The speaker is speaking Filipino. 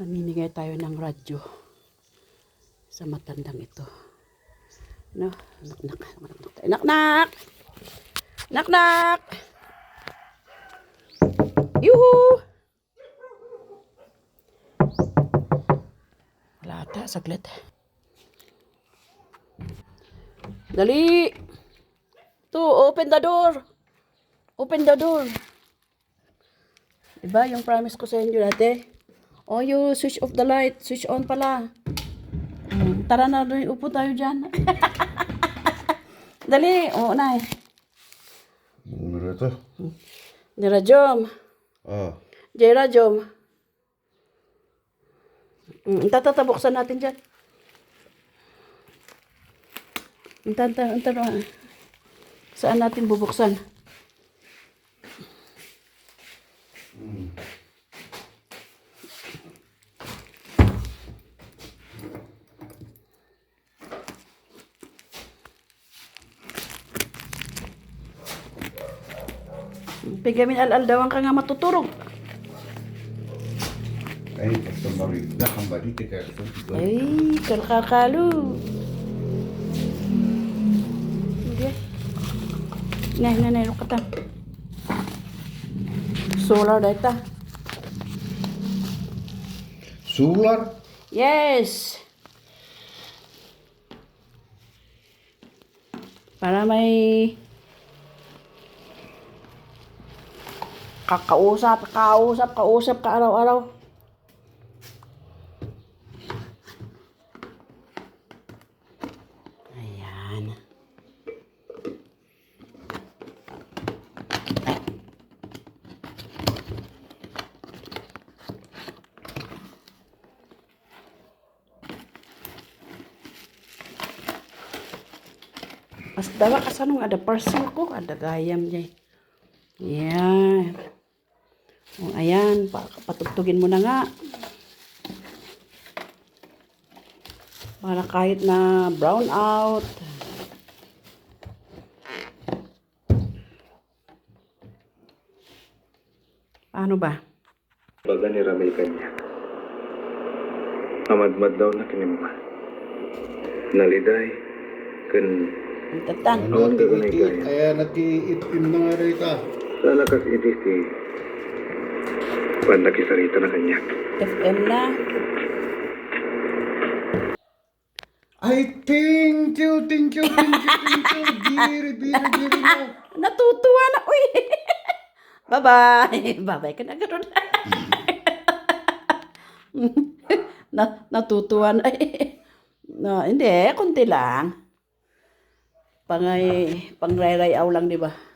Mamimigay tayo ng radyo sa matandang ito. No? Nak, nak, nak, nak, nak, nak, nak! Nak, nak! Yuhu! Wala ata, saglit. Dali! To, open the door! Open the door! Diba yung promise ko sa inyo dati? Oh, you switch off the light. Switch on pala. Mm, tara na, upo tayo dyan. Dali, oo na eh. Ano na ito? Dira, Jom. Ah, Jera, Jom. Mm, tatatabuksan natin dyan. Tanta, tanta, saan natin bubuksan? Pigamin al-al daw ang ka nga matuturog. Ay, pagsamari. Nakambali, teka. Ay, kalkakalo. Nah, nah, nah, lukatan. Solar data. Solar? Yes. Para may kakausap, kausap, kausap ka araw-araw. Ayan. Mas dawa ka sa nung ada parcel ko, ada gayam dyan. Yan. O, ayan, pa, patugtugin mo na nga. Para kahit na brown out. Paano ba? Baga ni Ramil kanya. Amadmad daw na kinimma. Naliday. Kan Ang tatan. Awan ka ganay Iti- kaya. Kaya nag-iitim na nga rita. sa lakas itis ti banda kisarita na kanya. FM na. Ay, thank you, thank you, thank you, thank you. Biri, biri mo. Natutuwa na. Uy! Bye-bye. Bye-bye ka na gano'n. na, natutuwa na. no, hindi, kunti lang. Pangay, pangrayrayaw lang, di ba?